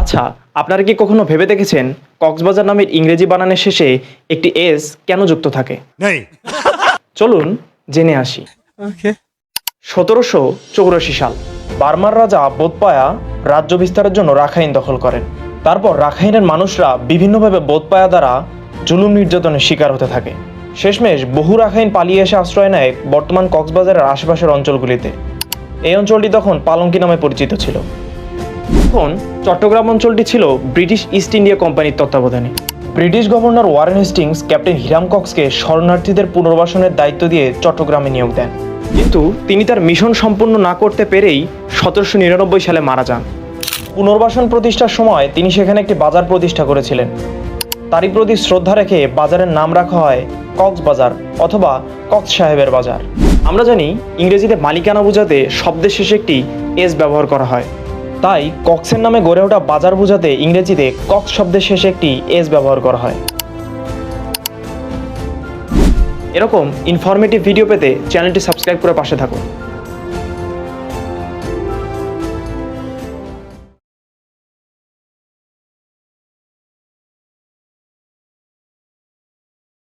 আচ্ছা আপনারা কি কখনো ভেবে দেখেছেন কক্সবাজার নামের ইংরেজি বানানের শেষে একটি এস কেন যুক্ত থাকে? চলুন জেনে আসি। সতেরোশো চৌরাশি সাল বার্মার রাজা বোধপায়া রাজ্য বিস্তারের জন্য রাখাইন দখল করেন। তারপর রাখাইনের মানুষরা বিভিন্নভাবে বোধপায়া দ্বারা জুলুম নির্যাতনের শিকার হতে থাকে। শেষমেশ বহু রাখাইন পালিয়ে এসে আশ্রয় নেয় বর্তমান কক্সবাজারের আশেপাশের অঞ্চলগুলিতে। এই অঞ্চলটি তখন পালঙ্কি নামে পরিচিত ছিল। তখন চট্টগ্রাম অঞ্চলটি ছিল ব্রিটিশ ইস্ট ইন্ডিয়া কোম্পানির তত্ত্বাবধানে। British governor Warren Hastings, captain Hiram কক্সকে শরণার্থীদের পুনর্বাসনের দায়িত্ব দিয়ে চট্টগ্রামে নিয়োগ দেন। কিন্তু তিনি তার মিশন সম্পূর্ণ না করতে পেরেই সতেরোশো নিরানব্বই সালে মারা যান। পুনর্বাসন প্রতিষ্ঠার সময় তিনি সেখানে একটি বাজার প্রতিষ্ঠা করেছিলেন। তারই প্রতি শ্রদ্ধা রেখে বাজারের নাম রাখা হয় কক্স বাজার অথবা কক্স সাহেবের বাজার। আমরা জানি ইংরেজিতে মালিকানা বোঝাতে শব্দের শেষে একটি এস ব্যবহার করা হয়। তাই কক্সের নামে গড়ে ওঠা বাজার বোঝাতে ইংরেজিতে কক্স শব্দের শেষে একটি এস ব্যবহার করা হয়। এরকম ইনফরমেটিভ ভিডিও পেতে চ্যানেলটি সাবস্ক্রাইব করে পাশে থাকুন।